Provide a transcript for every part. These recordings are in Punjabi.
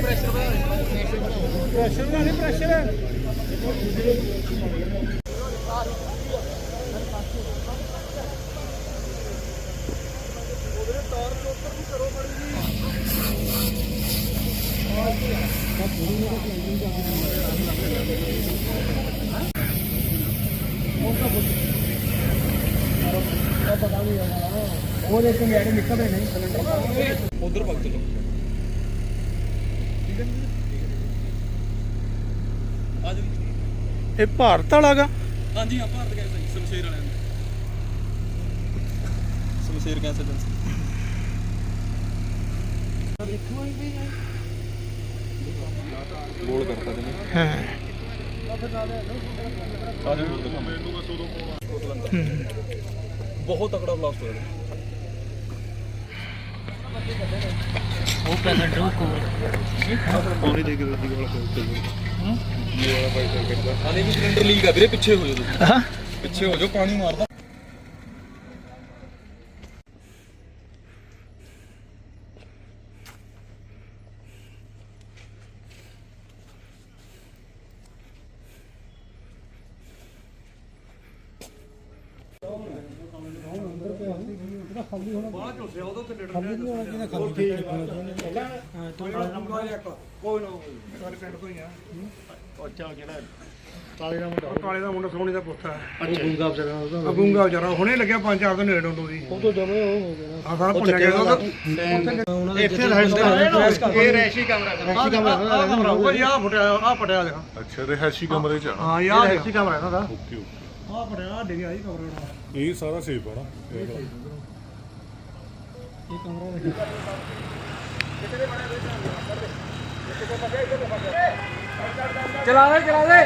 ਪ੍ਰੈਸ਼ਰ ਬਣਾਓ ਪ੍ਰੈਸ਼ਰ ਬਣਾਓ ਪ੍ਰੈਸ਼ਰ ਉਧਰ ਭਗ ਚਲੋ ਆ ਜਾਓ ਇਹ ਭਾਰਤ ਵਾਲਾ ਗਾ? ਹਾਂਜੀ, ਹਾਂ, ਭਾਰਤ ਗੈਸ ਹੈ ਸ਼ਮਸ਼ੇਰ ਵਾਲਿਆਂ ਨੂੰ। ਸ਼ਮਸ਼ੇਰ ਗੈਸ ਏਜੰਸੀ ਗੋਲ ਕਰਤਾ ਜੀ ਬਹੁਤ ਤਕੜਾ ਬਲਾਸਟ ਹੋਇਆ। ਪਾਣੀ ਦੇ ਕੇ ਰੱਦੀ ਵਾਲਾ ਕੋਲ ਤੇ ਇਹ ਵਾਲਾ ਬਾਈਕ ਕਰਦਾ ਹਾਲੇ ਵੀ ਸਿਲੰਡਰ ਲੀਕ ਆ ਵੀਰੇ ਪਿੱਛੇ ਹੋ ਜਾਓ ਤੁਸੀਂ। ਹਾਂ। ਪਿੱਛੇ ਹੋ ਜਾਓ ਪਾਣੀ ਮਾਰਦਾ। ਕਾਲੇ ਦਾ ਮੁੰਡਾ। ਸੋਹਣੀ ਦਾ ਪੁੱਤ ਹੈ ਅੱਛਾ ਗੁੰਗਾ ਵਿਚਾਰਾ ਉਹਦਾ ਗੁੰਗਾ ਵਿਚਾਰਾ ਹੁਣੇ ਲੱਗਿਆ ਪੰਜ ਚਾਰ ਦਿਨ ਨੇੜੇ ਡੋਂਡੋ ਦੀ। ਉਹ ਤੋਂ ਜਮੇ ਹੋ ਗਿਆ ਆ ਸਾਰਾ ਭੁੱਲ ਗਿਆ ਉਹਦਾ ਇੱਥੇ ਰਹਿ ਇਹ ਰੈਸ਼ੀ ਕਮਰਾ ਰੈਸ਼ੀ ਕਮਰਾ ਉਹ ਯਾ ਫਟਿਆ ਆ ਪਟਿਆ ਦੇਖਾ ਅੱਛਾ ਰਿਹਾਇਸ਼ੀ ਕਮਰੇ ਚ ਆ। ਹਾਂ ਯਾ ਰੈਸ਼ੀ ਕਮਰਾ ਇਹਨਾਂ ਦਾ। Okay okay. ਆ ਪਟਿਆ ਆ ਡਿੱਗਿਆ ਜੀ ਕਮਰਾ ਦਾ ਇਹ ਸਾਰਾ ਸੇਫ ਆ ਨਾ। ਇਹ ਵਾਲਾ। ਚਲਾ ਦੇ ਚਲਾ ਦੇ।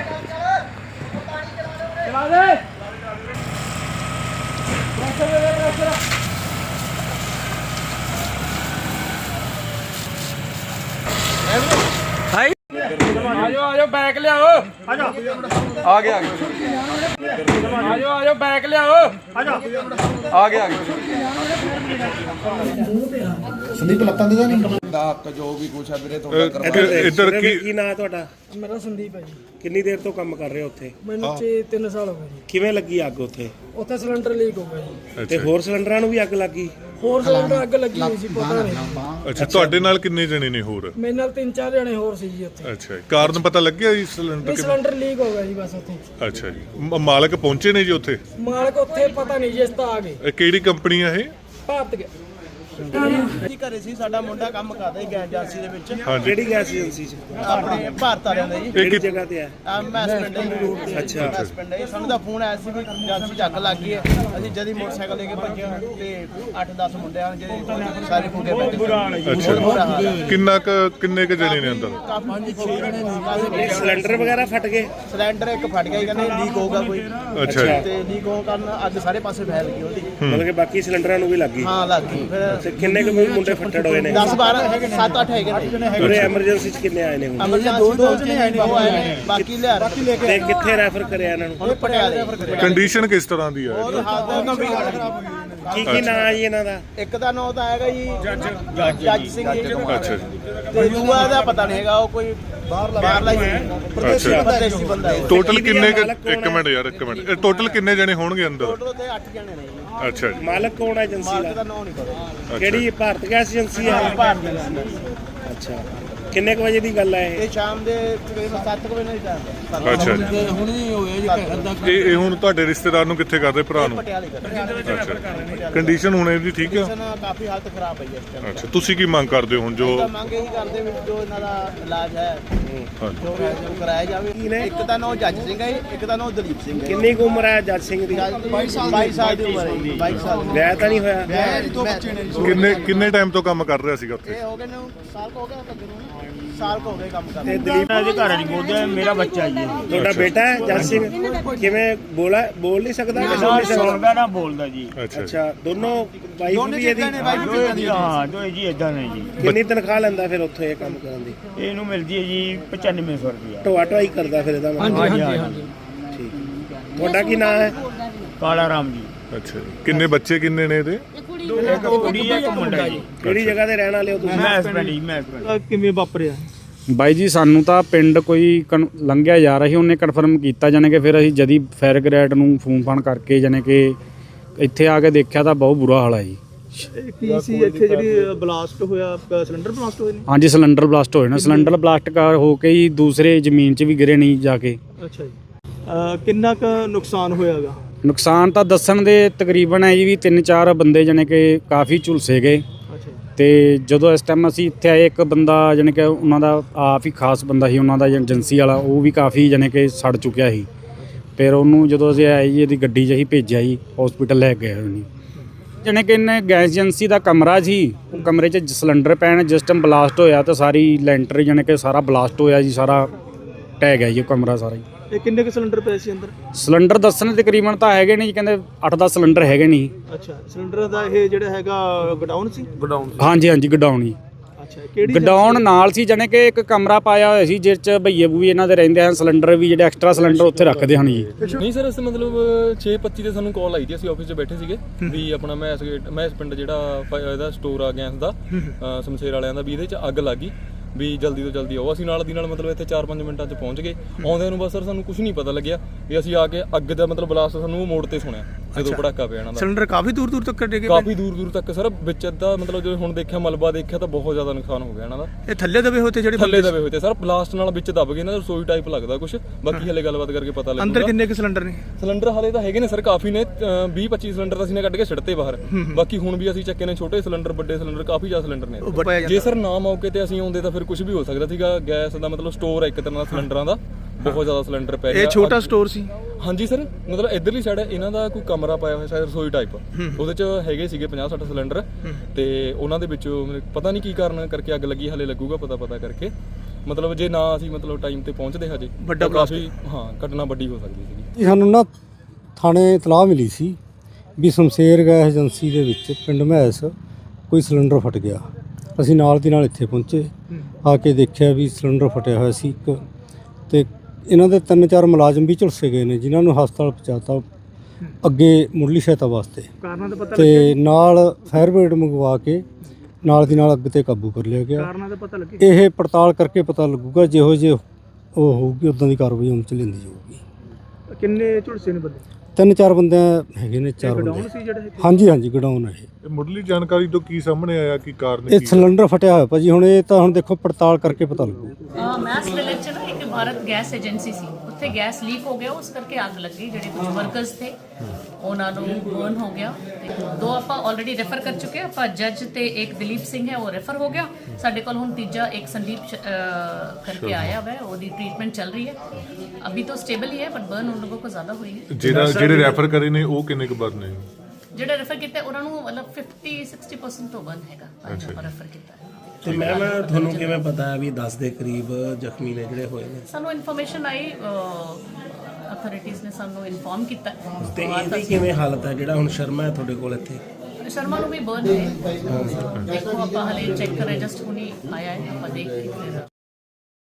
ਚਲਾ ਦੇ। ਆਜੋ ਆਜੋ ਬੈਕ ਲਿਆਓ। ਆ ਗਿਆ ਆ ਗਿਆ। ਆਜੋ ਆਜੋ ਬੈਕ ਲਿਆਓ। ਆ ਗਿਆ ਆ ਗਿਆ। ਦਾ ਹੱਕ ਜੋ ਵੀ ਕੁਛ ਹੈ ਵੀਰੇ ਅਹ, ਤੁਹਾਡਾ ਕਿ- ਇੱਧਰ ਕੀ ਕੀ ਨਾਂ ਹੈ ਤੁਹਾਡਾ? ਮੇਰਾ ਸੰਦੀਪ ਹੈ ਜੀ। ਕਿੰਨੀ ਦੇਰ ਤੋਂ ਕੰਮ ਕਰ ਰਹੇ ਹੋ ਉੱਥੇ? ਮੈਨੂੰ 3 ਸਾਲ ਹੋ ਗਏ ਜੀ। ਕਿਵੇਂ ਲੱਗੀ ਅੱਗ ਉੱਥੇ? ਉੱਥੇ ਸਿਲੰਡਰ ਲੀਕ ਹੋ ਗਿਆ ਜੀ। ਤੇ ਹੋਰ ਸਿਲੰਡਰਾਂ ਨੂੰ ਵੀ ਅੱਗ ਲੱਗੀ? ਹੋਰ ਸਿਲੰਡਰ ਅੱਗ ਲੱਗੀ ਹੋਈ ਸੀ ਪਤਾ ਨਹੀਂ। ਅੱਛਾ ਤੁਹਾਡੇ ਨਾਲ ਕਿੰਨੇ ਜਣੇ ਨੇ ਹੋਰ? ਮੇਰੇ ਨਾਲ ਤਿੰਨ ਚਾਰ ਜਣੇ ਹੋਰ ਸੀ ਜੀ ਉੱਥੇ। ਅੱਛਾ ਜੀ। ਕਾਰਨ ਪਤਾ ਲੱਗਿਆ ਜੀ ਸਿਲੰਡਰ ਇਹ ਕਿਵੇਂ? ਸਿਲੰਡਰ ਲੀਕ ਹੋ ਗਿਆ ਜੀ ਬਸ ਉੱਥੇ। ਅੱਛਾ ਜੀ ਮ- ਮਾਲਕ ਪਹੁੰਚੇ ਨੇ ਜੀ ਉੱਥੇ? ਮਾਲਕ ਉੱਥੇ ਪਤਾ ਨਹੀਂ ਜਿਸ ਤਾਂ ਆ ਗਏ। ਇਹ ਕਿਹੜੀ ਕੰਪਨੀ ਆ ਇਹ? ਭਾਰਤ ਗਏ। ਜੀ ਘਰੇ ਸੀ ਸਾਡਾ ਮੁੰਡਾ ਕੰਮ ਕਰਦਾ ਸੀ ਗੈਸ ਏਜੰਸੀ ਦੇ ਵਿੱਚ। ਹਾਂਜੀ। ਕਿਹੜੀ ਗੈਸ ਏਜੰਸੀ ਚ? ਆਪਣੇ ਭਾਰਤ ਵਾਲਿਆਂ ਦਾ ਜੀ। ਇਹ ਕਿਹੜੀ ਕਿ- ਜਗ੍ਹਾ ਤੇ ਹੈ ਆ ਮੈਸ ਪਿੰਡ ਹੈ ਰੂਟ ਤੇ ਅੱਛਾ। ਮੈਸ ਪਿੰਡ ਹੈ ਸਾਨੂੰ ਤਾਂ ਫੋਨ ਆਇਆ ਸੀ ਵੀ ਏਜੰਸੀ ਚੱਕ ਲੱਗ ਗਈ ਹੈ। ਅਸੀਂ ਜਦੀ ਮੋਟਰਸਾਈਕਲ ਲੈ ਕੇ ਭੱਜੇ ਤੇ 8-10 ਮੁੰਡੇ ਹਨ ਜਿਹੜੇ ਸਾਰੇ ਫੁੱਗੇ ਬੈਠੇ ਅੱਛਾ। ਬੁਰਾ ਹਾਲ ਹੈ। ਕਿੰਨਾ ਕੁ ਕਿੰਨੇ ਕ ਜਣੇ ਨੇ ਅੰਦਰ? ਕਾਫੀ 6 ਜਣੇ ਨੇ। ਇਹ ਸਿਲੰਡਰ ਵਗੈਰਾ ਫਟ ਗਏ? ਸਿਲੰਡਰ ਇੱਕ ਫਟ ਗਿਆ ਜੀ, ਕਹਿੰਦੇ ਲੀਕ ਹੋਊਗਾ ਕੋਈ। ਅੱਛਾ ਜੀ। ਤੇ ਲੀਕ ਹੋਣ ਕਾਰਨ ਅੱਗ ਸਾਰੇ ਪਾਸੇ ਫੈਲ ਗਈ ਉਹਦੀ। ਮਤਲਬ ਕਿ ਬਾਕੀ ਸਿਲੰਡਰਾਂ ਨੂੰ ਵੀ ਲੱਗੀ ਹਾਂ ਲੱਗ ਗਈ। ਫਿਰ ਤੇ ਕਿੰਨੇ ਕੁ ਮੁੰਡੇ ਫੱਟੜ ਹੋਏ ਨੇ? 10 12 7 8 ਹੈਗੇ ਨੇ। ਪੂਰੇ ਐਮਰਜੈਂਸੀ ਚ ਕਿੰਨੇ ਆਏ ਨੇ ਹੁਣ? ਐਮਰਜੈਂਸੀ ਦੋ ਜਣੇ ਆਏ ਨੇ। ਉਹ ਆਏ ਨੇ ਬਾਕੀ ਲਿਆ ਬਾਕੀ ਲੈ ਤੇ ਕਿੱਥੇ ਰੈਫਰ ਕਰਿਆ ਇਹਨਾਂ ਨੂੰ? ਪਟਿਆਲੇ ਕੰਡੀਸ਼ਨ ਕਿਸ ਤਰ੍ਹਾਂ ਦੀ ਹੈ ਕੀ ਕੀ ਨਾਂ ਹੈ ਜੀ ਇਹਨਾਂ ਦਾ? ਇੱਕ ਦਾ ਨਾਂ ਤਾਂ ਹੈਗਾ ਜੀ ਜੱਜ। ਜੱਜ ਸਿੰਘ ਜੀ। ਅੱਛਾ ਜੀ। ਤੇ ਦੂਆ ਦਾ ਪਤਾ ਨਹੀਂ ਹੈਗਾ ਉਹ ਕੋਈ ਬਾਹਰਲਾ ਹੀ ਪ੍ਰਦੇਸੀ ਬੰਦਾ ਹੈ ਟੋਟਲ ਕਿੰਨੇ ਇੱਕ? ਮਿੰਟ ਯਾਰ ਇੱਕ ਮਿੰਟ। ਟੋਟਲ ਕਿੰਨੇ ਜਣੇ ਹੋਣਗੇ ਅੰਦਰ? ਟੋਟਲ ਤੇ 8 ਜਣੇ ਨੇ ਅੱਛਾ ਜੀ। ਮਾਲਕ ਕੌਣ ਹੈ ਏਜੰਸੀ ਮਾਲਕ ਦਾ ਦਾ ਨਾਂ ਨਹੀਂ ਪਤਾ। ਕਿਹੜੀ ਭਾਰਤ ਗੈਸ ਏਜੰਸੀ ਹੈ? ਭਾਰਤ ਨਾਲ। ਅੱਛਾ। ਕਿੰਨੇ ਕੁ ਵਜੇ ਦੀ ਗੱਲ ਹੈ ਇਹ? ਇਹ ਸ਼ਾਮ ਦੇ ਤਕਰੀਬਨ 7 ਵਜੇ ਨਾਲ ਟਾਈਮ ਅੱਛਾ ਜੀ ਹੁਣੇ ਹੋਇਆ ਜੀ ਅੱਧਾ ਇਹ ਇਹ ਹੁਣ ਤੁਹਾਡੇ ਰਿਸ਼ਤੇਦਾਰ ਨੂੰ ਕਿੱਥੇ ਕਰਦੇ ਭਰਾ ਨੂੰ? ਪਟਿਆਲੇ ਕਰ ਅੱਛਾ ਕੰਡੀਸ਼ਨ ਹੁਣ ਇਹਦੀ ਠੀਕ ਆ? ਕਾਫੀ ਹਾਲਤ ਖਰਾਬ ਹੈ ਜੀ ਇਸ ਟਾਈਮ ਅੱਛਾ ਤੁਸੀਂ ਕੀ ਮੰਗ ਕਰਦੇ ਹੋ ਹੁਣ ਜੋ ਤਾਂ ਮੰਗ ਇਹੀ ਕਰਦੇ ਵੀ ਜੋ ਇਹਨਾਂ ਦਾ ਇਲਾਜ ਹੈ ਹਾਂਜੀ। ਜੋ ਹੈ ਜੋ ਕਰਾਇਆ ਜਾਵੇ। ਇੱਕ ਦਾ ਨਾਂ ਜੱਜ ਸਿੰਘ ਹੈ ਇੱਕ ਦਾ ਨਾਂ ਦਲੀਪ ਸਿੰਘ ਹੈ ਕਿੰਨੀ ਕੁ ਉਮਰ ਹੈ ਜੱਜ ਸਿੰਘ ਦੀ? 22 ਸਾਲ ਦੀ ਉਮਰ ਹੈ ਜੀ 22 ਸਾਲ ਦੀ ਵਿਆਹ ਤਾਂ ਨਹੀਂ ਹੋਇਆ? ਵਿਆਹ ਜੀ ਦੋ ਬੱਚੇ ਨੇ ਕਿੰਨੇ ਕਿੰਨੇ ਟਾਈਮ ਤੋਂ ਕੰਮ ਕਰ ਰਿਹਾ ਸੀਗਾ ਉੱਥੇ? ਇਹ ਹੋ ਗਏ ਨੇ ਸਾਲ ਕੋ ਹੋ ਗਿਆ ਕੱਢੇ ਨੂੰ। ਸਾਲ ਕੁ ਹੋ ਗਏ ਕੰਮ ਕਰਦੇ ਤੇ ਦਲੀਪ ਇਹਦੇ ਘਰ ਵਾਲੀ ਬੋਲਦਾ ਮੇਰਾ ਬੱਚਾ ਜੀ। ਇਹ। ਤੁਹਾਡਾ ਬੇਟਾ ਹੈ ਜੱਜ ਸਿੰਘ ਕਿਵੇਂ ਬੋਲਾ ਬੋਲ ਨਹੀਂ ਸਕਦਾ ਕਿ ਸੁਣ ਨਾ ਨਹੀਂ ਸਕਦਾ? ਸੁਣਦਾ ਨਾ ਬੋਲਦਾ ਜੀ। ਅੱਛਾ। ਦੋਨੋਂ ਵਾਈਫ ਵੀ ਇਹਦੀ ਜੀ ਹਾਂ ਦੋਏ ਜੀ ਇਦਾਂ ਨੇ ਜੀ। ਕਿੰਨੀ ਤਨਖਾਹ ਲੈਂਦਾ ਫਿਰ ਉੱਥੇ ਇਹ ਕੰਮ ਕਰਨ ਦੀ? ਇਹਨੂੰ ਮਿਲਦੀ ਹੈ ਜੀ 9500 ਰੁਪਇਆ। ਢੋਆ ਢੋਆਈ ਕਰਦਾ ਫਿਰ ਇਹਦਾ ਮਤਲਬ? ਹਾਂਜੀ ਹਾਂਜੀ ਠੀਕ। ਤੁਹਾਡਾ ਕੀ ਨਾਮ ਹੈ? ਕਾਲਾ ਰਾਮ ਜੀ। ਅੱਛਾ ਜੀ। ਕਿੰਨੇ ਬੱਚੇ ਕਿੰਨੇ ਨੇ ਇਹਦੇ? ਇੱਕ ਕੁੜੀ ਹੈ ਇੱਕ ਮੁੰਡਾ ਜੀ। ਕਿਹੜੀ ਜਗ੍ਹਾ ਤੇ ਰਹਿਣ ਵਾਲੇ ਹੋ ਤੁਸੀਂ? ਮੈਂ ਹਸਬੈਂਡ ਜੀ ਮੈਂ husband। ਕਿਵੇਂ ਵਾਪਰਿਆ? ਬਾਈ ਜੀ ਸਾਨੂੰ ਤਾਂ ਪਿੰਡ ਕੋਈ ਕਨ- ਲੰਘਿਆ ਜਾ ਰਿਹਾ ਸੀ ਉਹਨੇ ਕਨਫਰਮ ਕੀਤਾ ਜਾਨੇ ਕਿ ਫਿਰ ਅਸੀਂ ਜਦੀ ਫਾਇਰ ਗ੍ਰੇਡ ਨੂੰ ਫੋਨ ਫਾਨ ਕਰਕੇ ਜਾਨੇ ਕਿ ਇੱਥੇ ਆ ਕੇ ਦੇਖਿਆ ਤਾਂ ਬਹੁਤ ਬੁਰਾ ਹਾਲ ਹੈ ਜੀ। ਕੀ ਸੀ ਇੱਥੇ ਜਿਹੜੀ ਬਲਾਸਟ ਹੋਇਆ ਸਿਲੰਡਰ ਬਲਾਸਟ ਹੋਏ ਨੇ? ਹਾਂਜੀ ਸਿਲੰਡਰ ਬਲਾਸਟ ਹੋਏ ਨਾ। ਸਿਲੰਡਰ ਬਲਾਸਟ ਕਰ ਹੋ ਕੇ ਹੀ ਦੂਸਰੇ ਜ਼ਮੀਨ 'ਚ ਵੀ ਗਿਰੇ ਨਹੀਂ ਜਾ ਕੇ। ਅੱਛਾ ਜੀ। ਕਿੰਨਾ ਕੁ ਨੁਕਸਾਨ ਹੋਇਆਗਾ? ਨੁਕਸਾਨ ਤਾਂ ਦੱਸਣ ਦੇ ਤਕਰੀਬਨ ਹੈ ਜੀ ਵੀ ਤਿੰਨ ਚਾਰ ਬੰਦੇ ਜਾਨੇ ਕਿ ਕਾਫੀ ਝੁਲਸੇ ਗਏ। ਤੇ ਜਦੋਂ ਇਸ ਟਾਈਮ ਅਸੀਂ ਇੱਥੇ ਆਏ ਇੱਕ ਬੰਦਾ ਜਾਣੀ ਕਿ ਉਹਨਾਂ ਦਾ ਆਪ ਹੀ ਖਾਸ ਬੰਦਾ ਸੀ ਉਹਨਾਂ ਦਾ ਏਜੰਸੀ ਵਾਲਾ ਉਹ ਵੀ ਕਾਫੀ ਜਾਣੀ ਕਿ ਸੜ ਚੁੱਕਿਆ ਸੀ। ਫਿਰ ਉਹਨੂੰ ਜਦੋਂ ਅਸੀਂ ਆਏ ਜੀ ਇਹਦੀ ਗੱਡੀ 'ਚ ਅਸੀਂ ਭੇਜਿਆ ਜੀ ਹਸਪੀਟਲ ਲੈ ਕੇ ਗਏ ਉਹਨੂੰ। ਜਾਣੀ ਕਿ ਇਹਨੇ ਗੈਸ ਏਜੰਸੀ ਦਾ ਕਮਰਾ ਸੀ ਉਹ ਕਮਰੇ 'ਚ ਸਿਲੰਡਰ ਪੈਣ ਜਿਸ ਟਾਈਮ ਬਲਾਸਟ ਹੋਇਆ ਤਾਂ ਸਾਰੀ ਲੈਂਟਰ ਜਾਣੀ ਕਿ ਸਾਰਾ ਬਲਾਸਟ ਹੋਇਆ ਜੀ ਸਾਰਾ ਟਹਿ ਗਿਆ ਜੀ ਉਹ ਕਮਰਾ ਸਾਰਾ ਜੀ ਇਹ ਕਿੰਨੇ ਕੁ ਸਿਲੰਡਰ ਪਏ ਸੀ ਅੰਦਰ? ਸਿਲੰਡਰ ਦੱਸਣ ਦੇ ਤਕਰੀਬਨ ਤਾਂ ਹੈਗੇ ਨਹੀਂ ਕਹਿੰਦੇ 8-10 ਸਿਲੰਡਰ ਹੈਗੇ ਨਹੀਂ। ਅੱਛਾ ਸਿਲੰਡਰ ਦਾ ਇਹ ਜਿਹੜਾ ਹੈਗਾ ਗਡਾਊਨ ਸੀ? ਹਾਂਜੀ ਹਾਂਜੀ ਗਡਾਉਣ ਜੀ। ਅੱਛਾ ਕਿਹੜੀ ਗਡਾਉਣ ਨਾਲ ਸੀ ਜਾਣੀ ਕਿ ਇੱਕ ਕਮਰਾ ਪਾਇਆ ਹੋਇਆ ਸੀ ਜਿਸ ਚ ਭਈਏ ਬੂਈ ਇਹਨਾਂ ਦੇ ਰਹਿੰਦੇ ਹਨ ਸਿਲੰਡਰ ਵੀ ਜਿਹੜੇ ਐਕਸਟਰਾ ਸਿਲੰਡਰ ਉੱਥੇ ਰੱਖਦੇ ਹਨ ਜੀ। ਨਹੀਂ ਸਰ ਇਸ ਮਤਲਬ 6:25 ਤੇ ਸਾਨੂੰ ਕਾਲ ਆਈ ਸੀ ਅਸੀਂ ਆਫਿਸ 'ਚ ਬੈਠੇ ਸੀਗੇ ਵੀ ਆਪਣਾ ਮੈਂ ਇਸ ਮੈਂ ਇਸ ਪਿੰਡ ਜਿਹੜਾ ਇਹਦਾ ਸਟੋਰ ਆ ਗੈਸ ਦਾ ਅ, ਸਮਸ਼ੇਰ ਵਾਲਿਆਂ ਦਾ ਵੀ ਇਹਦੇ 'ਚ ਅੱਗ ਲੱਗ ਵੀ ਜਲਦੀ ਤੋਂ ਜਲਦੀ ਆਓ। ਅਸੀਂ ਨਾਲ ਦੀ ਨਾਲ ਮਤਲਬ ਇੱਥੇ 4-5 ਮਿੰਟਾਂ 'ਚ ਪਹੁੰਚ ਗਏ। ਆਉਂਦਿਆਂ ਨੂੰ ਬਸ ਸਰ ਸਾਨੂੰ ਕੁਝ ਨਹੀਂ ਪਤਾ ਲੱਗਿਆ ਵੀ ਅਸੀਂ ਆ ਕੇ ਅੱਗ ਦਾ ਮਤਲਬ ਬਲਾਸਟ ਸਾਨੂੰ ਮੋੜ ਤੇ ਸੁਣਿਆ। ਜਦੋਂ ਪੜਾਕਾ ਪਿਆ ਇਹਨਾਂ ਦਾ। ਸਿਲੰਡਰ ਕਾਫੀ ਦੂਰ ਦੂਰ ਤੱਕ ਡਿੱਗੇ ਕਾਫੀ ਦੂਰ ਦੂਰ ਤੱਕ ਸਰ ਵਿੱਚ ਅੱਧਾ ਮਤਲਬ ਜੋ ਹੁਣ ਦੇਖਿਆ ਮਲਬਾ ਦੇਖਿਆ ਤਾਂ ਬਹੁਤ ਜ਼ਿਆਦਾ ਨੁਕਸਾਨ ਹੋ ਗਿਆ ਇਹਨਾਂ ਦਾ। ਇਹ ਥੱਲੇ ਦਬੇ ਹੋਏ ਤੇ ਜਿਹੜੇ ਥੱਲੇ ਦਬੇ ਹੋਏ ਤੇ ਸਰ ਬਲਾਸਟ ਨਾਲ ਵਿੱਚ ਦਬ ਗਏ ਨਾ ਰਸੋਈ ਟਾਈਪ ਲੱਗਦਾ ਕੁਝ ਬਾਕੀ ਹਲੇ ਗੱਲਬਾਤ ਕਰਕੇ ਪਤਾ ਲੱਗੂਗਾ। ਅੰਦਰ ਕਿੰਨੇ ਕੁ ਸਿਲੰਡਰ ਨੇ? ਸਿਲੰਡਰ ਹਾਲੇ ਤਾਂ ਹੈਗੇ ਨੇ ਸਰ ਕਾਫੀ ਨੇ। 20 25 ਸਿਲੰਡਰ ਤਾਂ ਅਸੀਂ ਨੇ ਕੱਢ ਕੇ ਛੱਡਤੇ ਬਾਹਰ। ਬਾਕੀ ਹੁਣ ਵੀ ਅਸੀਂ ਚੱਕੇ ਨੇ ਛੋਟੇ ਸਿਲੰਡਰ ਵੱਡੇ ਸਿਲੰਡਰ ਕਾਫੀ ਜ਼ਿਆਦਾ ਸਿਲੰਡਰ ਨੇ। ਜੇ ਸਰ ਨਾ ਮੌਕੇ ਤੇ ਅਸੀਂ ਆਉਂਦੇ ਤਾਂ ਫਿਰ ਕੁਝ ਵੀ ਹੋ ਸਕਦਾ ਸੀਗਾ। ਗੈਸ ਦਾ ਮਤਲਬ ਸਟੋਰ ਹੈ ਇੱਕ ਤਰ੍ਹਾਂ ਦਾ ਸਿਲੰਡਰਾਂ ਦਾ। ਬਹੁਤ ਜ਼ਿਆਦਾ ਸਿਲੰਡਰ ਪੈ ਗਿਆ। ਇਹ ਛੋਟਾ ਸਟੋਰ ਸੀ? ਹਾਂਜੀ ਸਰ ਮਤਲਬ ਇਧਰਲੀ ਸਾਈਡ ਇਹਨਾਂ ਦਾ ਕੋਈ ਕਮਰਾ ਪਾਇਆ ਹੋਇਆ ਸ਼ਾਇਦ ਰਸੋਈ ਟਾਈਪ ਉਹਦੇ ਚ ਹੈਗੇ ਸੀਗੇ 50 60 ਸਿਲੰਡਰ। ਤੇ ਉਹਨਾਂ ਦੇ ਵਿੱਚੋਂ ਪਤਾ ਨਹੀਂ ਕੀ ਕਾਰਨ ਕਰਕੇ ਅੱਗ ਲੱਗੀ ਹਲੇ ਲੱਗੂਗਾ ਪਤਾ ਪਤਾ ਕਰਕੇ। ਮਤਲਬ ਜੇ ਨਾ ਅਸੀਂ ਮਤਲਬ ਟਾਈਮ ਤੇ ਪਹੁੰਚਦੇ ਹਜੇ ਵੱਡਾ ਕਾਫੀ ਹਾਂ ਘਟਨਾ ਵੱਡੀ ਹੋ ਸਕਦੀ ਸੀਗੀ। ਜੀ ਸਾਨੂੰ ਨਾ ਥਾਣੇ ਇਤਲਾਹ ਮਿਲੀ ਸੀ ਵੀ ਸ਼ਮਸ਼ੇਰ ਗੈਸ ਏਜੰਸੀ ਦੇ ਵਿੱਚ ਪਿੰਡ ਮਹਿਸ ਕੋਈ ਸਿਲੰਡਰ ਫਟ ਗਿਆ। ਅਸੀਂ ਨਾਲ ਦੀ ਨਾਲ ਇੱਥੇ ਪਹੁੰਚੇ ਆ ਕੇ ਦੇਖਿਆ ਵੀ ਸਿਲੰਡਰ ਫਟਿਆ ਹੋਇਆ ਸੀ ਇੱਕ ਤੇ ਇਹਨਾਂ ਦੇ ਤਿੰਨ ਚਾਰ ਮੁਲਾਜ਼ਮ ਵੀ ਝੁਲਸੇ ਗਏ ਨੇ ਜਿਨ੍ਹਾਂ ਨੂੰ ਹਸਪਤਾਲ ਪਹੁੰਚਾਤਾ ਅੱਗੇ ਮੁੱਢਲੀ ਸਹਾਇਤਾ ਵਾਸਤੇ। ਕਾਰਨਾਂ ਦਾ ਪਤਾ ਤੇ ਨਾਲ ਫਾਇਰ ਬ੍ਰਿਗੇਡ ਮੰਗਵਾ ਕੇ ਨਾਲ ਦੀ ਨਾਲ ਅੱਗ ਤੇ ਕਾਬੂ ਕਰ ਲਿਆ ਗਿਆ। ਕਾਰਨਾਂ ਦਾ ਪਤਾ ਲੱਗੇ ਇਹ ਪੜਤਾਲ ਕਰਕੇ ਪਤਾ ਲੱਗੂਗਾ ਜਿਹੋ ਜਿਹੇ ਉਹ ਹੋਊਗੀ ਉਦਾਂ ਦੀ ਕਾਰਵਾਈ ਅਮਲ ਚ ਲੈਂਦੀ ਜਾਊਗੀ। ਕਿੰਨੇ ਝੁਲਸੇ ਨੇ ਬੰਦੇ? ਤਿੰਨ ਚਾਰ ਬੰਦੇ ਹੈਗੇ ਨੇ ਚਾਰ ਗਡਾਊਨ ਬੰਦੇ। ਸੀ ਜਿਹੜਾ ਇੱਥੇ ਹਾਂਜੀ ਹਾਂਜੀ ਗਡਾਊਨ ਹੈ ਇਹ। ਇਹ ਮੁੱਢਲੀ ਜਾਣਕਾਰੀ ਤੋਂ ਕੀ ਸਾਹਮਣੇ ਆਇਆ ਕਿ ਕਾਰਨ ਇਹ ਕੀ ਹੈ? ਸਿਲੰਡਰ ਫਟਿਆ ਹੋਇਆ ਭਾਜੀ ਹੁਣ ਇਹ ਤਾਂ ਹੁਣ ਦੇਖੋ ਪੜਤਾਲ ਕਰਕੇ ਪਤਾ ਲੱਗੂ। ਮੈਸ ਵਿਲੇਜ ਚ ਨਾ ਭਾਰਤ ਗੈਸ ਏਜੰਸੀ ਸੀ। ਉੱਥੇ ਗੈਸ ਲੀਕ ਹੋ ਗਿਆ ਉਸ ਕਰਕੇ ਅੱਗ ਲੱਗੀ ਜਿਹੜੇ ਕੁਝ ਵਰਕਰਸ ਤੇ ਉਹਨਾਂ ਨੂੰ ਬਰਨ ਹੋ ਗਿਆ। ਤੇ ਦੋ ਆਪਾਂ ਆਲਰੇਡੀ ਰੈਫਰ ਕਰ ਚੁੱਕੇ ਹਾਂ। ਆਪਾਂ ਜੱਜ ਤੇ ਇੱਕ ਦਲੀਪ ਸਿੰਘ ਹੈ ਉਹ ਰੈਫਰ ਹੋ ਗਿਆ। ਸਾਡੇ ਕੋਲ ਹੁਣ ਤੀਜਾ ਇੱਕ ਸੰਦੀਪ ਸ਼- ਅਹ ਕਰਕੇ ਆਇਆ ਹੋਇਆ ਹੈ ਉਹਦੀ ਟ੍ਰੀਟਮੈਂਟ ਚੱਲ ਰਹੀ ਹੈ। ਅਭੀ ਤਾਂ ਸਟੇਬਲ ਹੀ ਹੈ ਪਰ ਬਰਨ ਉਹਨਾਂ ਲੋਗੋਂ ਕੋ ਜ਼ਿਆਦਾ ਹੋਈ ਹੈ। ਜਿਹੜਾ ਜਿਹੜੇ ਰੈਫਰ ਕਰੇ ਨੇ ਉਹ ਕਿੰਨੇ ਕੁ ਬੰਦੇ ਨੇ? ਜਿਹੜੇ ਰੈਫਰ ਕੀਤਾ ਹੈ, ਉਹਨਾਂ ਨੂੰ ਮਤਲਬ 50 60% ਤੋਂ ਬਰਨ ਹੈਗਾ। ਅੱਛਾ। ਰੈਫਰ ਕੀਤਾ ਹੈ। ਤੇ ਮੈਮ ਤੁਹਾਨੂੰ ਕਿਵੇਂ ਪਤਾ ਹੈ ਵੀ 10 ਦੇ ਕਰੀਬ ਜ਼ਖਮੀ ਨੇ ਜਿਹੜੇ ਹੋਏ ਨੇ? ਸਾਨੂੰ ਇਨਫੋਰਮੇਸ਼ਨ ਆਈ ਅਥਾਰਟੀਜ਼ ਨੇ ਸਾਨੂੰ ਇਨਫੋਰਮ ਕੀਤਾ। ਤੇ ਇਹਦੀ ਕਿਵੇਂ ਹਾਲਤ ਹੈ? ਜਿਹੜਾ ਹੁਣ ਸ਼ਰਮਾ ਹੈ ਤੁਹਾਡੇ ਕੋਲ ਇੱਥੇ। ਸ਼ਰਮਾ ਨੂੰ ਵੀ ਬਰਨ ਹੈ ਦੇਖੋ ਆਪਾਂ ਹਲੇ ਚੈੱਕ ਕਰ ਰਹੇ ਜਸਟ ਹੁਣੀ ਆਇਆ ਹੈ ਆਪਾਂ ਦੇਖ ਫਿਰ